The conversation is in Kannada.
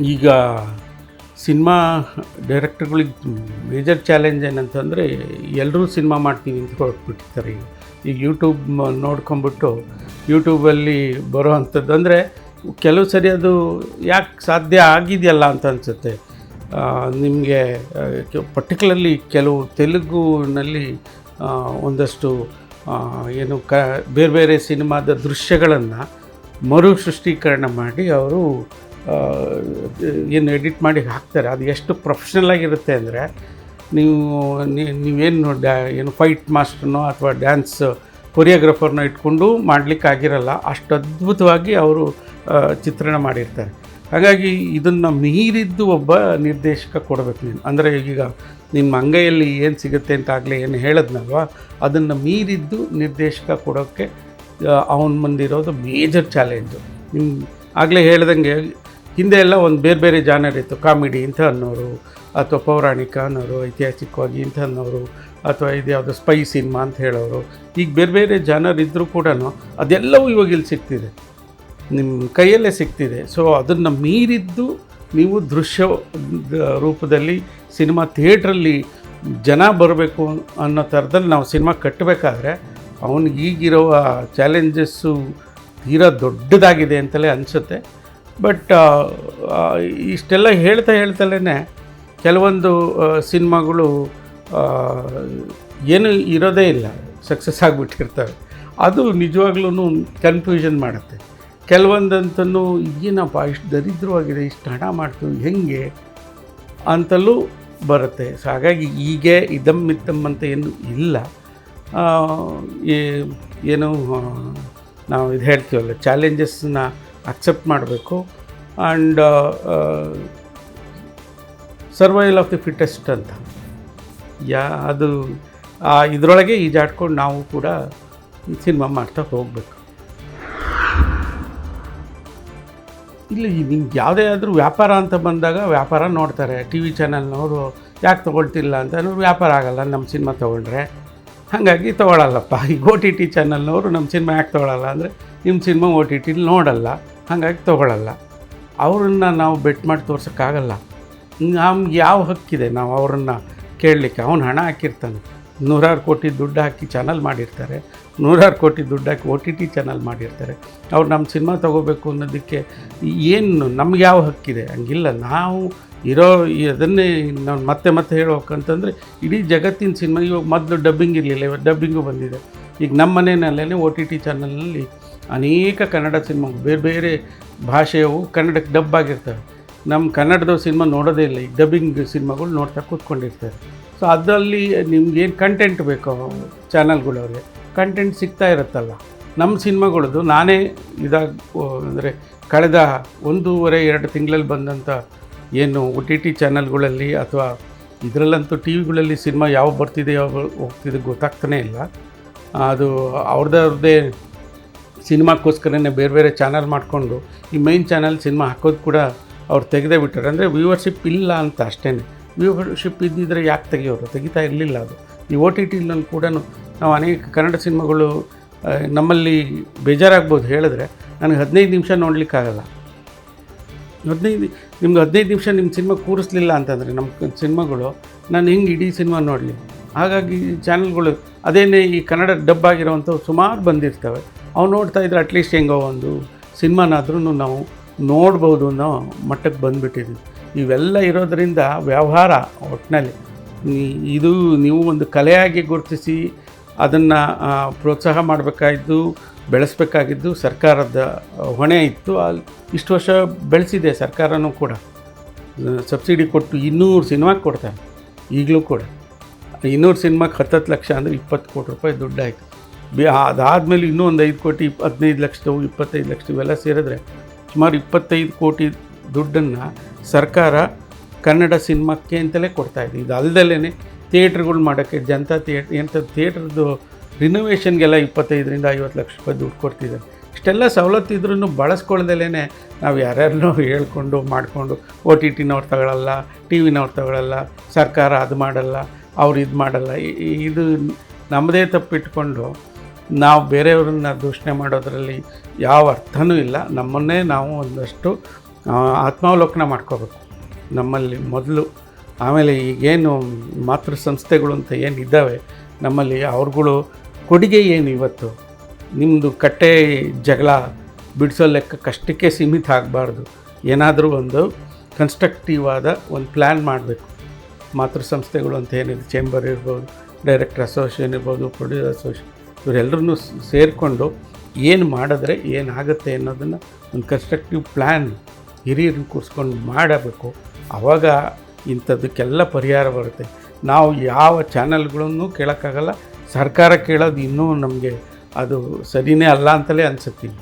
ಈಗ ಸಿನಿಮಾ ಡೈರೆಕ್ಟರ್ಗಳಿಗೆ ಮೇಜರ್ ಚಾಲೆಂಜ್ ಏನಂತಂದರೆ ಎಲ್ಲರೂ ಸಿನಿಮಾ ಮಾಡ್ತೀವಿ ಅಂತ ಹೊರಟ್ಬಿಟ್ಟಿರ್ತಾರೆ ಈಗ ಈಗ ಯೂಟ್ಯೂಬ್ ನೋಡ್ಕೊಂಬಿಟ್ಟು ಯೂಟ್ಯೂಬಲ್ಲಿ ಬರೋ ಅಂಥದ್ದು ಅಂದರೆ ಕೆಲವು ಸರಿ ಅದು ಯಾಕೆ ಸಾಧ್ಯ ಆಗಿದೆಯಲ್ಲ ಅಂತ ಅನಿಸುತ್ತೆ. ನಿಮಗೆ ಪರ್ಟಿಕ್ಯುಲರ್ಲಿ ಕೆಲವು ತೆಲುಗುನಲ್ಲಿ ಒಂದಷ್ಟು ಏನು ಕ ಬೇರೆ ಬೇರೆ ಸಿನಿಮಾದ ದೃಶ್ಯಗಳನ್ನು ಮರು ಸೃಷ್ಟೀಕರಣ ಮಾಡಿ ಅವರು ಏನು ಎಡಿಟ್ ಮಾಡಿ ಹಾಕ್ತಾರೆ. ಅದು ಎಷ್ಟು ಪ್ರೊಫೆಷ್ನಲ್ ಆಗಿರುತ್ತೆ ಅಂದರೆ ನೀವು ನೀವೇನು ಡ್ಯಾ, ಏನು ಫೈಟ್ ಮಾಸ್ಟರ್ನೋ ಅಥವಾ ಡ್ಯಾನ್ಸ್ ಕೊರಿಯೋಗ್ರಫರ್ನ ಇಟ್ಕೊಂಡು ಮಾಡಲಿಕ್ಕಾಗಿರಲ್ಲ ಅಷ್ಟು ಅದ್ಭುತವಾಗಿ ಅವರು ಚಿತ್ರಣ ಮಾಡಿರ್ತಾರೆ. ಹಾಗಾಗಿ ಇದನ್ನು ಮೀರಿದ್ದು ಒಬ್ಬ ನಿರ್ದೇಶಕ ಕೊಡಬೇಕು ನೀನು. ಅಂದರೆ ಈಗ ನಿಮ್ಮ ಅಂಗೈಯಲ್ಲಿ ಏನು ಸಿಗುತ್ತೆ ಅಂತ ಆಗಲೇ ಏನು ಹೇಳಿದ್ನಲ್ವ? ಅದನ್ನು ಮೀರಿದ್ದು ನಿರ್ದೇಶಕ ಕೊಡೋಕ್ಕೆ ಅವನ ಮುಂದಿರೋದು ಮೇಜರ್ ಚಾಲೆಂಜು ನಿಮ್ಮ ಆಗಲೇ ಹೇಳ್ದಂಗೆ ಹಿಂದೆ ಎಲ್ಲ ಒಂದು ಬೇರೆ ಬೇರೆ ಜಾನರ್ ಇತ್ತು. ಕಾಮಿಡಿ ಇಂಥ ಅನ್ನೋರು ಅಥವಾ ಪೌರಾಣಿಕ ಅನ್ನೋರು, ಐತಿಹಾಸಿಕವಾಗಿ ಇಂಥ ಅನ್ನೋರು ಅಥವಾ ಇದು ಯಾವುದೋ ಸ್ಪೈ ಸಿನಿಮಾ ಅಂತ ಹೇಳೋರು. ಈಗ ಬೇರೆ ಬೇರೆ ಜಾನರ್ ಇದ್ದರೂ ಕೂಡ ಅದೆಲ್ಲವೂ ಇವಾಗ ಇಲ್ಲಿ ಸಿಗ್ತಿದೆ. ನಿಮ್ಮ ಕೈಯಲ್ಲೇ ಸಿಗ್ತಿದೆ. ಸೊ ಅದನ್ನು ಮೀರಿದ್ದು ನೀವು ದೃಶ್ಯ ರೂಪದಲ್ಲಿ ಸಿನಿಮಾ ಥಿಯೇಟ್ರಲ್ಲಿ ಜನ ಬರಬೇಕು ಅನ್ನೋ ಥರದಲ್ಲಿ ನಾವು ಸಿನಿಮಾ ಕಟ್ಟಬೇಕಾದ್ರೆ ಅವನಿಗೀಗಿರುವ ಚಾಲೆಂಜಸ್ಸು ತೀರಾ ದೊಡ್ಡದಾಗಿದೆ ಅಂತಲೇ ಅನಿಸುತ್ತೆ. ಬಟ್ ಇಷ್ಟೆಲ್ಲ ಹೇಳ್ತಾ ಹೇಳ್ತಲೇ ಕೆಲವೊಂದು ಸಿನಿಮಾಗಳು ಏನು ಇರೋದೇ ಇಲ್ಲ, ಸಕ್ಸಸ್ ಆಗಿಬಿಟ್ಟಿರ್ತವೆ. ಅದು ನಿಜವಾಗ್ಲೂ ಕನ್ಫ್ಯೂಷನ್ ಮಾಡುತ್ತೆ. ಕೆಲವೊಂದಂತೂ ಏನಪ್ಪ ಇಷ್ಟು ದರಿದ್ರವಾಗಿದೆ ಇಷ್ಟು ಹಣ ಮಾಡ್ತು ಹೆಂಗೆ ಅಂತಲೂ ಬರುತ್ತೆ. ಸೊ ಹಾಗಾಗಿ ಹೀಗೆ ಇದಮ್ ಮಿತ್ತಮ್ ಅಂತ ಏನು ಇಲ್ಲ. ಏನು ನಾವು ಇದು ಹೇಳ್ತೀವಲ್ಲ ಚಾಲೆಂಜಸ್ನ ಅಕ್ಸೆಪ್ಟ್ ಮಾಡಬೇಕು. And survival of the fittest ಅಂತ. ಯಾ, ಅದು, ಆ, ಇದರೊಳಗೆ ಈಜಾಡ್ಕೊಂಡು ನಾವು ಕೂಡ ಸಿನಿಮಾ ಮಾಡ್ತಾ ಹೋಗಬೇಕು. ಇಲ್ಲಿ ನಿಮ್ಗೆ ಯಾವುದೇ ಆದರೂ ವ್ಯಾಪಾರ ಅಂತ ಬಂದಾಗ ವ್ಯಾಪಾರ ನೋಡ್ತಾರೆ. ಟಿ ವಿ ಚಾನಲ್ನವರು ಯಾಕೆ ತೊಗೊಳ್ತಿಲ್ಲ ಅಂತ ವ್ಯಾಪಾರ ಆಗಲ್ಲ ನಮ್ಮ ಸಿನಿಮಾ ತೊಗೊಂಡ್ರೆ. ಹಾಗಾಗಿ ತೊಗೊಳಲ್ಲಪ್ಪ. ಈಗ ಓ ಟಿ ಟಿ ಚಾನಲ್ನವರು ನಮ್ಮ ಸಿನಿಮಾ ಯಾಕೆ ತೊಗೊಳಲ್ಲ ಅಂದರೆ ನಿಮ್ಮ ಸಿನಿಮಾ ಓ ಟಿ ಟಿಲಿ ನೋಡಲ್ಲ. ಹಾಗಾಗಿ ತೊಗೊಳಲ್ಲ. ಅವ್ರನ್ನ ನಾವು ಬೆಟ್ ಮಾಡಿ ತೋರ್ಸೋಕ್ಕಾಗಲ್ಲ. ನಮ್ಗೆ ಯಾವ ಹಕ್ಕಿದೆ ನಾವು ಅವರನ್ನು ಕೇಳಲಿಕ್ಕೆ? ಅವ್ನು ಹಣ ಹಾಕಿರ್ತಾನೆ. ನೂರಾರು ಕೋಟಿ ದುಡ್ಡು ಹಾಕಿ ಚಾನಲ್ ಮಾಡಿರ್ತಾರೆ. ನೂರಾರು ಕೋಟಿ ದುಡ್ಡು ಹಾಕಿ ಒ ಟಿ ಟಿ ಚಾನಲ್ ಮಾಡಿರ್ತಾರೆ. ಅವ್ರು ನಮ್ಮ ಸಿನಿಮಾ ತೊಗೋಬೇಕು ಅನ್ನೋದಕ್ಕೆ ಏನು ನಮ್ಗೆ ಯಾವ ಹಕ್ಕಿದೆ? ಹಂಗಿಲ್ಲ. ನಾವು ಇರೋ ಅದನ್ನೇ ನಾನು ಮತ್ತೆ ಮತ್ತೆ ಹೇಳಬೇಕಂತಂದರೆ ಇಡೀ ಜಗತ್ತಿನ ಸಿನಿಮಾ ಇವಾಗ ಮೊದಲು ಡಬ್ಬಿಂಗ್ ಇರಲಿಲ್ಲ, ಇವಾಗ ಡಬ್ಬಿಂಗು ಬಂದಿದೆ. ಈಗ ನಮ್ಮ ಮನೆಯಲ್ಲೇ ಒ ಟಿ ಟಿ ಚಾನಲ್ನಲ್ಲಿ ಅನೇಕ ಕನ್ನಡ ಸಿನಿಮಾ, ಬೇರೆ ಬೇರೆ ಭಾಷೆಯವು ಕನ್ನಡಕ್ಕೆ ಡಬ್ ಆಗಿರ್ತವೆ. ನಮ್ಮ ಕನ್ನಡದ ಸಿನಿಮಾ ನೋಡೋದೇ ಇಲ್ಲ, ಈ ಡಬ್ಬಿಂಗ್ ಸಿನಿಮಾಗಳು ನೋಡ್ತಾ ಕೂತ್ಕೊಂಡಿರ್ತಾರೆ ಸೊ ಅದರಲ್ಲಿ ನಿಮ್ಗೇನು ಕಂಟೆಂಟ್ ಬೇಕೋ ಚಾನಲ್ಗಳವ್ರಿಗೆ ಕಂಟೆಂಟ್ ಸಿಗ್ತಾ ಇರುತ್ತಲ್ಲ. ನಮ್ಮ ಸಿನಿಮಾಗಳದ್ದು ನಾನೇ ಇದಾಗ ಅಂದರೆ ಕಳೆದ ಒಂದೂವರೆ, ಎರಡು ತಿಂಗಳಲ್ಲಿ ಬಂದಂಥ ಏನು ಒ ಟಿ ಟಿ ಚಾನಲ್ಗಳಲ್ಲಿ ಅಥವಾ ಇದರಲ್ಲಂತೂ ಟಿ ವಿಗಳಲ್ಲಿ ಸಿನಿಮಾ ಯಾವ ಬರ್ತಿದೆ ಯಾವ ಹೋಗ್ತಿದೆ ಗೊತ್ತಾಗ್ತಾನೇ ಇಲ್ಲ. ಅದು ಅವ್ರದ್ದೇ ಸಿನಿಮಾಕ್ಕೋಸ್ಕರನೇ ಬೇರೆ ಬೇರೆ ಚಾನಲ್ ಮಾಡಿಕೊಂಡು ಈ ಮೈನ್ ಚಾನಲ್ ಸಿನಿಮಾ ಹಾಕೋದು ಕೂಡ ಅವ್ರು ತೆಗೆದೇ ಬಿಟ್ಟಾರೆ. ಅಂದರೆ ವ್ಯೂವರ್ಶಿಪ್ ಇಲ್ಲ ಅಂತ ಅಷ್ಟೇ ವ್ಯೂವರ್ಶಿಪ್ ಇದ್ದಿದ್ರೆ ಯಾಕೆ ತೆಗಿಯೋರು ತೆಗಿತಾ ಇರಲಿಲ್ಲ ಅದು. ಈ ಓ ಟಿ ಟಿನಲ್ಲಿ ಕೂಡ ನಾವು ಅನೇಕ ಕನ್ನಡ ಸಿನಿಮಾಗಳು ನಮ್ಮಲ್ಲಿ ಬೇಜಾರಾಗ್ಬೋದು ಹೇಳಿದ್ರೆ. ನನಗೆ ಹದಿನೈದು ನಿಮಿಷ ನೋಡಲಿಕ್ಕಾಗಲ್ಲ. ಹದಿನೈದು ನಿಮ್ಗೆ ಹದಿನೈದು ನಿಮಿಷ ನಿಮ್ಮ ಸಿನಿಮಾ ಕೂರಿಸ್ಲಿಲ್ಲ ಅಂತಂದರೆ ನಮ್ಮ ಸಿನಿಮಾಗಳು, ನಾನು ಹೆಂಗೆ ಇಡೀ ಸಿನಿಮಾ ನೋಡಲಿ? ಹಾಗಾಗಿ ಚಾನಲ್ಗಳು ಅದೇನೇ ಈ ಕನ್ನಡ ಡಬ್ ಆಗಿರೋವಂಥವು ಸುಮಾರು ಬಂದಿರ್ತವೆ. ಅವು ನೋಡ್ತಾ ಇದ್ರೆ ಅಟ್ಲೀಸ್ಟ್ ಹೆಂಗೋ ಒಂದು ಸಿನಿಮಾನಾದ್ರೂ ನಾವು ನೋಡ್ಬೋದು ಅನ್ನೋ ಮಟ್ಟಕ್ಕೆ ಬಂದುಬಿಟ್ಟಿದ್ವಿ. ಇವೆಲ್ಲ ಇರೋದರಿಂದ ವ್ಯವಹಾರ ಒಟ್ಟಿನಲ್ಲಿ ಇದು ನೀವು ಒಂದು ಕಲೆಯಾಗಿ ಗುರುತಿಸಿ ಅದನ್ನು ಪ್ರೋತ್ಸಾಹ ಮಾಡಬೇಕಾಗಿದ್ದು, ಬೆಳೆಸಬೇಕಾಗಿದ್ದು ಸರ್ಕಾರದ ಹೊಣೆ ಇತ್ತು. ಅಲ್ಲಿ ಇಷ್ಟು ವರ್ಷ ಬೆಳೆಸಿದೆ ಸರ್ಕಾರನೂ ಕೂಡ. ಸಬ್ಸಿಡಿ ಕೊಟ್ಟು ಇನ್ನೂರು ಸಿನಿಮಾಗೆ ಕೊಡ್ತಾರೆ. ಈಗಲೂ ಕೂಡ. ಇನ್ನೂರು ಸಿನಿಮಾಕ್ಕೆ ಹತ್ತತ್ತು ಲಕ್ಷ ಅಂದರೆ ಇಪ್ಪತ್ತು ಕೋಟಿ ರೂಪಾಯಿ ದುಡ್ಡಾಯಿತು ಬಿ ಅದಾದಮೇಲೆ ಇನ್ನೂ ಒಂದು ಐದು ಕೋಟಿ ಹದಿನೈದು ಲಕ್ಷದವು ಇಪ್ಪತ್ತೈದು ಲಕ್ಷ ಇವೆಲ್ಲ ಸೇರಿದ್ರೆ ಸುಮಾರು ಇಪ್ಪತ್ತೈದು ಕೋಟಿ ದುಡ್ಡನ್ನು ಸರ್ಕಾರ ಕನ್ನಡ ಸಿನಿಮಾಕ್ಕೆ ಅಂತಲೇ ಕೊಡ್ತಾಯಿದೆ ಇದು. ಅಲ್ಲದಲ್ಲೇ ಥಿಯೇಟ್ರ್ಗಳು ಮಾಡೋಕ್ಕೆ ಜನತಾ ಥಿಯೇಟ್ ಎಂಥ ಥಿಯೇಟ್ರದ್ದು ರಿನೋವೇಷನ್ಗೆಲ್ಲ ಇಪ್ಪತ್ತೈದರಿಂದ ಐವತ್ತು ಲಕ್ಷ ರೂಪಾಯಿ ದುಡ್ಡು ಕೊಡ್ತಿದ್ದಾರೆ. ಇಷ್ಟೆಲ್ಲ ಸವಲತ್ತು ಇದ್ರೂ ಬಳಸ್ಕೊಳ್ದಲೇ ನಾವು ಯಾರ್ಯಾರನ್ನೋ ಹೇಳ್ಕೊಂಡು, ಮಾಡಿಕೊಂಡು ಒ ಟಿ ಟಿನವ್ರು ತಗೊಳ್ಳಲ್ಲ ಟಿ ವಿನವ್ರು ತಗೊಳ್ಳಲ್ಲ ಸರ್ಕಾರ ಅದು ಮಾಡಲ್ಲ, ಅವ್ರು ಇದು ಮಾಡಲ್ಲ ಇದು ನಮ್ಮದೇ ತಪ್ಪಿಟ್ಕೊಂಡು ನಾವು ಬೇರೆಯವ್ರನ್ನ ದೂಷಣೆ ಮಾಡೋದರಲ್ಲಿ ಯಾವ ಅರ್ಥನೂ ಇಲ್ಲ. ನಮ್ಮನ್ನೇ ನಾವು ಒಂದಷ್ಟು ಆತ್ಮಾವಲೋಕನ ಮಾಡ್ಕೋಬೇಕು. ನಮ್ಮಲ್ಲಿ ಮೊದಲು, ಆಮೇಲೆ ಈಗೇನು ಮಾತೃ ಸಂಸ್ಥೆಗಳು ಅಂತ ಏನಿದ್ದಾವೆ, ನಮ್ಮಲ್ಲಿ ಅವ್ರುಗಳು ಕೊಡುಗೆ ಏನು ಇವತ್ತು? ನಿಮ್ಮದು ಕಟ್ಟೆ ಜಗಳ ಬಿಡಿಸೋ ಲೆಕ್ಕ ಕಷ್ಟಕ್ಕೆ ಸೀಮಿತ ಆಗಬಾರ್ದು. ಏನಾದರೂ ಒಂದು ಕನ್ಸ್ಟ್ರಕ್ಟಿವ್ ಆದ ಒಂದು ಪ್ಲ್ಯಾನ್ ಮಾಡಬೇಕು. ಮಾತೃ ಸಂಸ್ಥೆಗಳು ಅಂತ ಏನಿದೆ ಚೇಂಬರ್ ಇರ್ಬೋದು ಡೈರೆಕ್ಟರ್ ಅಸೋಸಿಯೇಷನ್ ಇರ್ಬೋದು ಪ್ರೊಡ್ಯೂಸರ್ ಅಸೋಸಿಯೇಷನ್ ಇವರೆಲ್ಲರೂ ಸೇರಿಕೊಂಡು ಏನು ಮಾಡಿದ್ರೆ ಏನಾಗುತ್ತೆ ಅನ್ನೋದನ್ನು ಒಂದು ಕನ್ಸ್ಟ್ರಕ್ಟಿವ್ ಪ್ಲ್ಯಾನ್ ಹಿರಿಯರು ಕೂರಿಸ್ಕೊಂಡು ಮಾಡಬೇಕು. ಆವಾಗ ಇಂಥದ್ದಕ್ಕೆಲ್ಲ ಪರಿಹಾರ ಬರುತ್ತೆ. ನಾವು ಯಾವ ಚಾನಲ್ಗಳನ್ನು ಕೇಳೋಕ್ಕಾಗಲ್ಲ. ಸರ್ಕಾರ ಕೇಳೋದು ಇನ್ನೂ ನಮಗೆ ಅದು ಸರಿಯೇ ಅಲ್ಲ ಅಂತಲೇ ಅನಿಸುತ್ತೀನಿ